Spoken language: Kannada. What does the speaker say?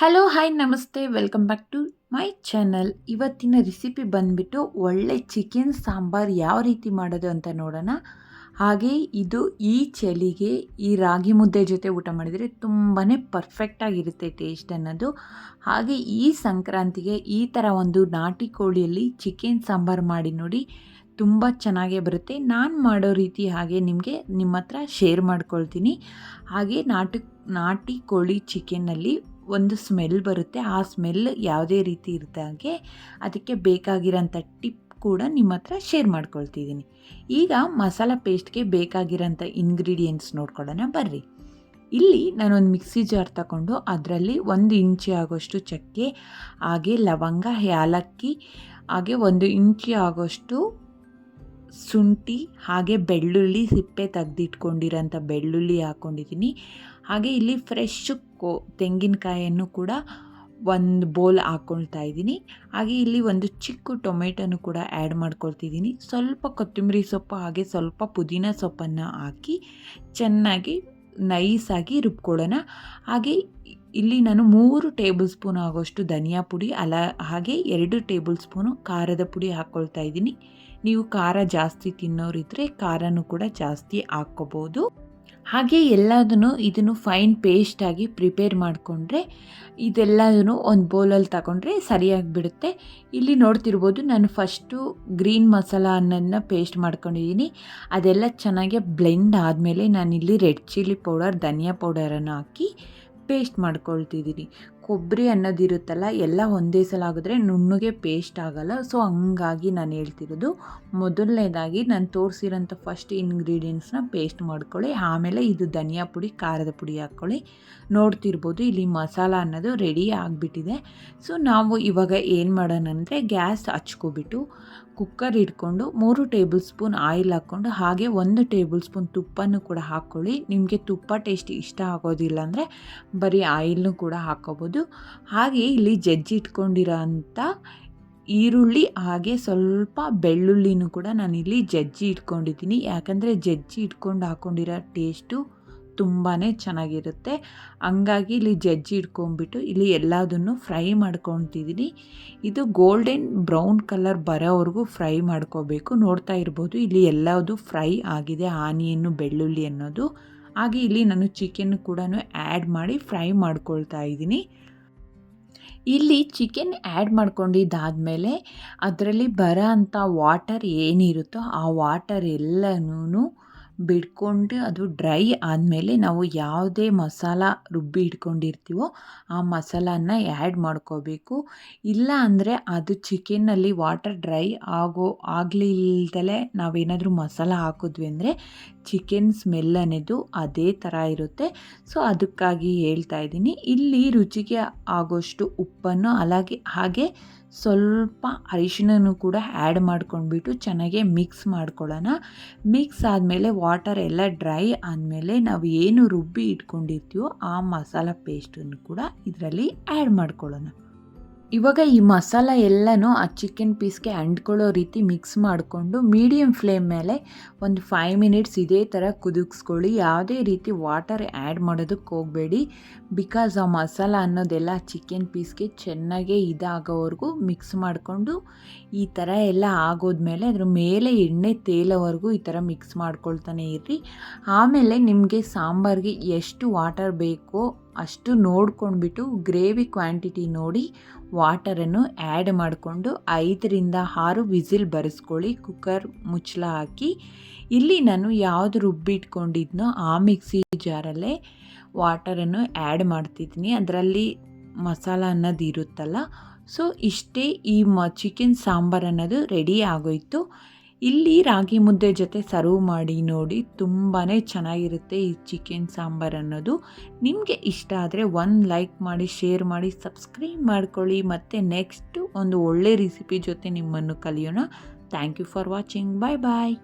ಹಲೋ ಹಾಯ್ ನಮಸ್ತೆ welcome back to my channel ಇವತ್ತಿನ ರೆಸಿಪಿ ಬಂದುಬಿಟ್ಟು ಒಳ್ಳೆ ಚಿಕನ್ ಸಾಂಬಾರ್ ಯಾವ ರೀತಿ ಮಾಡೋದು ಅಂತ ನೋಡೋಣ. ಹಾಗೆ ಇದು ಈ ಚಳಿಗೆ, ಈ ರಾಗಿ ಮುದ್ದೆ ಜೊತೆ ಊಟ ಮಾಡಿದರೆ ತುಂಬಾ ಪರ್ಫೆಕ್ಟಾಗಿರುತ್ತೆ ಟೇಸ್ಟ್ ಅನ್ನೋದು. ಹಾಗೆ ಈ ಸಂಕ್ರಾಂತಿಗೆ ಈ ಥರ ಒಂದು ನಾಟಿ ಕೋಳಿಯಲ್ಲಿ ಚಿಕನ್ ಸಾಂಬಾರು ಮಾಡಿ ನೋಡಿ ತುಂಬ ಚೆನ್ನಾಗೇ ಬರುತ್ತೆ. ನಾನು ಮಾಡೋ ರೀತಿ ಹಾಗೆ ನಿಮಗೆ ನಿಮ್ಮ ಹತ್ರ ಶೇರ್ ಮಾಡ್ಕೊಳ್ತೀನಿ. ಹಾಗೆ ನಾಟಿ ನಾಟಿ ಕೋಳಿ ಚಿಕನ್ನಲ್ಲಿ ಒಂದು ಸ್ಮೆಲ್ ಬರುತ್ತೆ, ಆ ಸ್ಮೆಲ್ ಯಾವುದೇ ರೀತಿ ಇರ್ದಾಗೆ ಅದಕ್ಕೆ ಬೇಕಾಗಿರೋಂಥ ಟಿಪ್ ಕೂಡ ನಿಮ್ಮ ಹತ್ರ ಶೇರ್ ಮಾಡ್ಕೊಳ್ತಿದ್ದೀನಿ. ಈಗ ಮಸಾಲ ಪೇಸ್ಟ್ಗೆ ಬೇಕಾಗಿರೋಂಥ ಇಂಗ್ರೀಡಿಯೆಂಟ್ಸ್ ನೋಡ್ಕೊಳ್ಳೋಣ, ಬರ್ರಿ. ಇಲ್ಲಿ ನಾನೊಂದು ಮಿಕ್ಸಿ ಜಾರ್ ತಗೊಂಡು ಅದರಲ್ಲಿ ಒಂದು ಇಂಚಿ ಆಗೋಷ್ಟು ಚಕ್ಕೆ, ಹಾಗೆ ಲವಂಗ, ಏಲಕ್ಕಿ, ಹಾಗೆ ಒಂದು ಇಂಚಿ ಆಗೋಷ್ಟು ಶುಂಠಿ, ಹಾಗೆ ಬೆಳ್ಳುಳ್ಳಿ ಸಿಪ್ಪೆ ತೆಗೆದಿಟ್ಕೊಂಡಿರೋಂಥ ಬೆಳ್ಳುಳ್ಳಿ ಹಾಕ್ಕೊಂಡಿದ್ದೀನಿ. ಹಾಗೆ ಇಲ್ಲಿ ಫ್ರೆಶ್ ಕೋ ತೆಂಗಿನಕಾಯನ್ನು ಕೂಡ ಒಂದು ಬೋಲ್ ಹಾಕ್ಕೊಳ್ತಾ ಇದ್ದೀನಿ. ಹಾಗೆ ಇಲ್ಲಿ ಒಂದು ಚಿಕ್ಕ ಟೊಮೆಟೊನು ಕೂಡ ಆ್ಯಡ್ ಮಾಡ್ಕೊಳ್ತಿದ್ದೀನಿ. ಸ್ವಲ್ಪ ಕೊತ್ತಂಬರಿ ಸೊಪ್ಪು ಹಾಗೆ ಸ್ವಲ್ಪ ಪುದೀನ ಸೊಪ್ಪನ್ನು ಹಾಕಿ ಚೆನ್ನಾಗಿ ನೈಸಾಗಿ ರುಬ್ಕೊಳ್ಳೋಣ. ಹಾಗೆ ಇಲ್ಲಿ ನಾನು ಮೂರು ಟೇಬಲ್ ಸ್ಪೂನ್ ಆಗೋಷ್ಟು ಧನಿಯಾ ಪುಡಿ, ಅಲ, ಹಾಗೆ ಎರಡು ಟೇಬಲ್ ಸ್ಪೂನು ಖಾರದ ಪುಡಿ ಹಾಕ್ಕೊಳ್ತಾ ಇದ್ದೀನಿ. ನೀವು ಖಾರ ಜಾಸ್ತಿ ತಿನ್ನೋರಿದ್ರೆ ಖಾರನೂ ಕೂಡ ಜಾಸ್ತಿ ಹಾಕ್ಕೋಬೋದು. ಹಾಗೆ ಎಲ್ಲದನ್ನು ಇದನ್ನು ಫೈನ್ ಪೇಸ್ಟಾಗಿ ಪ್ರಿಪೇರ್ ಮಾಡಿಕೊಂಡ್ರೆ ಇದೆಲ್ಲದನ್ನು ಒಂದು ಬೌಲಲ್ಲಿ ತಗೊಂಡ್ರೆ ಸರಿಯಾಗಿ ಬಿಡುತ್ತೆ ಇಲ್ಲಿ ನೋಡ್ತಿರ್ಬೋದು ನಾನು ಫಸ್ಟು ಗ್ರೀನ್ ಮಸಾಲ ಅನ್ನನ್ನು ಪೇಸ್ಟ್ ಮಾಡ್ಕೊಂಡಿದ್ದೀನಿ. ಅದೆಲ್ಲ ಚೆನ್ನಾಗಿ ಬ್ಲೆಂಡ್ ಆದಮೇಲೆ ನಾನಿಲ್ಲಿ ರೆಡ್ ಚಿಲ್ಲಿ ಪೌಡರ್, ಧನಿಯಾ ಪೌಡರನ್ನು ಹಾಕಿ ಪೇಸ್ಟ್ ಮಾಡ್ಕೊಳ್ತಿದ್ದೀನಿ. ಕೊಬ್ಬರಿ ಅನ್ನೋದಿರುತ್ತಲ್ಲ ಎಲ್ಲ ಒಂದೇ ಸಲ ಆಗಿದ್ರೆ ನುಣ್ಣಗೆ ಪೇಸ್ಟ್ ಆಗಲ್ಲ. ಸೊ ಹಂಗಾಗಿ ನಾನು ಹೇಳ್ತಿರೋದು ಮೊದಲನೇದಾಗಿ ನಾನು ತೋರಿಸಿರೋಂಥ ಫಸ್ಟ್ ಇಂಗ್ರೀಡಿಯೆಂಟ್ಸ್ನ ಪೇಸ್ಟ್ ಮಾಡ್ಕೊಳ್ಳಿ. ಆಮೇಲೆ ಇದು ಧನಿಯಾ ಪುಡಿ, ಖಾರದ ಪುಡಿ ಹಾಕ್ಕೊಳ್ಳಿ. ನೋಡ್ತಿರ್ಬೋದು ಇಲ್ಲಿ ಮಸಾಲ ಅನ್ನೋದು ರೆಡಿ ಆಗಿಬಿಟ್ಟಿದೆ. ಸೊ ನಾವು ಇವಾಗ ಏನು ಮಾಡೋಣ ಅಂದರೆ ಗ್ಯಾಸ್ ಹಚ್ಕೊಬಿಟ್ಟು ಕುಕ್ಕರ್ ಇಟ್ಕೊಂಡು ಮೂರು ಟೇಬಲ್ ಸ್ಪೂನ್ ಆಯಿಲ್ ಹಾಕ್ಕೊಂಡು ಹಾಗೆ ಒಂದು ಟೇಬಲ್ ಸ್ಪೂನ್ ತುಪ್ಪನೂ ಕೂಡ ಹಾಕ್ಕೊಳ್ಳಿ. ನಿಮಗೆ ತುಪ್ಪ ಟೇಸ್ಟ್ ಇಷ್ಟ ಆಗೋದಿಲ್ಲ ಅಂದರೆ ಬರೀ ಆಯಿಲ್ನು ಕೂಡ ಹಾಕ್ಕೋಬೋದು. ಹಾಗೆ ಇಲ್ಲಿ ಜಜ್ಜಿ ಇಟ್ಕೊಂಡಿರೋ ಈರುಳ್ಳಿ, ಹಾಗೆ ಸ್ವಲ್ಪ ಬೆಳ್ಳುಳ್ಳಿನೂ ಕೂಡ ನಾನಿಲ್ಲಿ ಜಜ್ಜಿ ಇಟ್ಕೊಂಡಿದ್ದೀನಿ. ಯಾಕಂದರೆ ಜಜ್ಜಿ ಇಟ್ಕೊಂಡು ಹಾಕ್ಕೊಂಡಿರೋ ಟೇಸ್ಟು ತುಂಬಾ ಚೆನ್ನಾಗಿರುತ್ತೆ. ಹಂಗಾಗಿ ಇಲ್ಲಿ ಜಜ್ಜಿ ಇಟ್ಕೊಂಡ್ಬಿಟ್ಟು ಇಲ್ಲಿ ಎಲ್ಲದನ್ನು ಫ್ರೈ ಮಾಡ್ಕೊತಿದ್ದೀನಿ ಇದು ಗೋಲ್ಡನ್ ಬ್ರೌನ್ ಕಲರ್ ಬರೋವರೆಗೂ ಫ್ರೈ ಮಾಡ್ಕೋಬೇಕು. ನೋಡ್ತಾ ಇರ್ಬೋದು, ಇಲ್ಲಿ ಎಲ್ಲದು ಫ್ರೈ ಆಗಿದೆ, ಆನಿಯನ್ನು, ಬೆಳ್ಳುಳ್ಳಿ ಅನ್ನೋದು. ಹಾಗೆ ಇಲ್ಲಿ ನಾನು ಚಿಕನ್ ಕೂಡ ಆ್ಯಡ್ ಮಾಡಿ ಫ್ರೈ ಮಾಡ್ಕೊಳ್ತಾ ಇದ್ದೀನಿ. ಇಲ್ಲಿ ಚಿಕನ್ ಆ್ಯಡ್ ಮಾಡ್ಕೊಂಡಿದ್ದಾದಮೇಲೆ ಅದರಲ್ಲಿ ಬರೋ ಅಂಥ ವಾಟರ್ ಏನಿರುತ್ತೋ ಆ ವಾಟರ್ ಎಲ್ಲನೂ ಬಿಡ್ಕೊಂಡು ಅದು ಡ್ರೈ ಆದಮೇಲೆ ನಾವು ಯಾವುದೇ ಮಸಾಲ ರುಬ್ಬಿ ಇಟ್ಕೊಂಡಿರ್ತೀವೋ ಆ ಮಸಾಲಾನ ಆ್ಯಡ್ ಮಾಡ್ಕೋಬೇಕು. ಇಲ್ಲ ಅಂದರೆ ಅದು ಚಿಕನ್ನಲ್ಲಿ ವಾಟರ್ ಡ್ರೈ ಆಗೋ ಆಗಲಿಲ್ದಲೇ ನಾವೇನಾದರೂ ಮಸಾಲ ಹಾಕಿದ್ವಿ ಅಂದರೆ ಚಿಕನ್ ಸ್ಮೆಲ್ ಅನ್ನೋದು ಅದೇ ಥರ ಇರುತ್ತೆ. ಸೊ, ಅದಕ್ಕಾಗಿ ಹೇಳ್ತಾ ಇದ್ದೀನಿ. ಇಲ್ಲಿ ರುಚಿಗೆ ಆಗೋಷ್ಟು ಉಪ್ಪನ್ನು ಅಲಾಗೆ, ಹಾಗೆ ಸ್ವಲ್ಪ ಅರಿಶಿನೂ ಕೂಡ ಆ್ಯಡ್ ಮಾಡ್ಕೊಂಡ್ಬಿಟ್ಟು ಚೆನ್ನಾಗಿ ಮಿಕ್ಸ್ ಮಾಡ್ಕೊಳ್ಳೋಣ. ಮಿಕ್ಸ್ ಆದಮೇಲೆ ವಾ ವಾಟರ್ ಎಲ್ಲ ಡ್ರೈ ಆದಮೇಲೆ ನಾವು ಏನು ರುಬ್ಬಿ ಇಟ್ಕೊಂಡಿರ್ತೀವೋ ಆ ಮಸಾಲ ಪೇಸ್ಟನ್ನು ಕೂಡ ಇದರಲ್ಲಿ ಆ್ಯಡ್ ಮಾಡ್ಕೊಳ್ಳೋಣ. ಇವಾಗ ಈ ಮಸಾಲ ಎಲ್ಲನೂ ಆ ಚಿಕನ್ ಪೀಸ್ಗೆ ಅಂಟ್ಕೊಳ್ಳೋ ರೀತಿ ಮಿಕ್ಸ್ ಮಾಡಿಕೊಂಡು ಮೀಡಿಯಮ್ ಫ್ಲೇಮ್ ಮೇಲೆ ಒಂದು ಫೈವ್ ಮಿನಿಟ್ಸ್ ಇದೇ ಥರ ಕುದಿಸ್ಕೊಳ್ಳಿ. ಯಾವುದೇ ರೀತಿ ವಾಟರ್ ಆ್ಯಡ್ ಮಾಡೋದಕ್ಕೆ ಹೋಗಬೇಡಿ. ಬಿಕಾಸ್ ಆ ಮಸಾಲ ಅನ್ನೋದೆಲ್ಲ ಚಿಕನ್ ಪೀಸ್ಗೆ ಚೆನ್ನಾಗೆ ಇದಾಗೋವರೆಗೂ ಮಿಕ್ಸ್ ಮಾಡಿಕೊಂಡು ಈ ಥರ ಎಲ್ಲ ಆಗೋದ್ಮೇಲೆ ಅದ್ರ ಮೇಲೆ ಎಣ್ಣೆ ತೇಲೋವರೆಗೂ ಈ ಥರ ಮಿಕ್ಸ್ ಮಾಡ್ಕೊಳ್ತಾನೆ ಇರ್ರಿ. ಆಮೇಲೆ ನಿಮಗೆ ಸಾಂಬಾರಿಗೆ ಎಷ್ಟು ವಾಟರ್ ಬೇಕೋ ಅಷ್ಟು ನೋಡ್ಕೊಂಡ್ಬಿಟ್ಟು ಗ್ರೇವಿ ಕ್ವಾಂಟಿಟಿ ನೋಡಿ ವಾಟರನ್ನು ಆ್ಯಡ್ ಮಾಡಿಕೊಂಡು ಐದರಿಂದ ಆರು ವಿಸಿಲ್ ಬರೆಸ್ಕೊಳ್ಳಿ, ಕುಕ್ಕರ್ ಮುಚ್ಚಳ ಹಾಕಿ. ಇಲ್ಲಿ ನಾನು ಯಾವುದು ರುಬ್ಬಿಟ್ಕೊಂಡಿದ್ನೋ ಆ ಮಿಕ್ಸಿ ಜಾರಲ್ಲೇ ವಾಟರನ್ನು ಆ್ಯಡ್ ಮಾಡ್ತಿದ್ದೀನಿ. ಅದರಲ್ಲಿ ಮಸಾಲ ಅನ್ನೋದು ಇರುತ್ತಲ್ಲ, ಸೊ ಇಷ್ಟೇ ಈ ಮ, ಚಿಕನ್ ಸಾಂಬಾರು ಅನ್ನೋದು ರೆಡಿ ಆಗೋಯಿತು. ಇಲ್ಲಿ ರಾಗಿ ಮುದ್ದೆ ಜೊತೆ ಸರ್ವ್ ಮಾಡಿ ನೋಡಿ ತುಂಬಾ ಚೆನ್ನಾಗಿರುತ್ತೆ ಈ ಚಿಕನ್ ಸಾಂಬಾರ್ ಅನ್ನೋದು. ನಿಮಗೆ ಇಷ್ಟ ಆದರೆ ಒಂದು ಲೈಕ್ ಮಾಡಿ ಶೇರ್ ಮಾಡಿ ಸಬ್ಸ್ಕ್ರೈಬ್ ಮಾಡ್ಕೊಳ್ಳಿ. ಮತ್ತು ನೆಕ್ಸ್ಟು ಒಂದು ಒಳ್ಳೆ ರೆಸಿಪಿ ಜೊತೆ ನಿಮ್ಮನ್ನು ಕಲಿಯೋಣ. Thank you for watching bye bye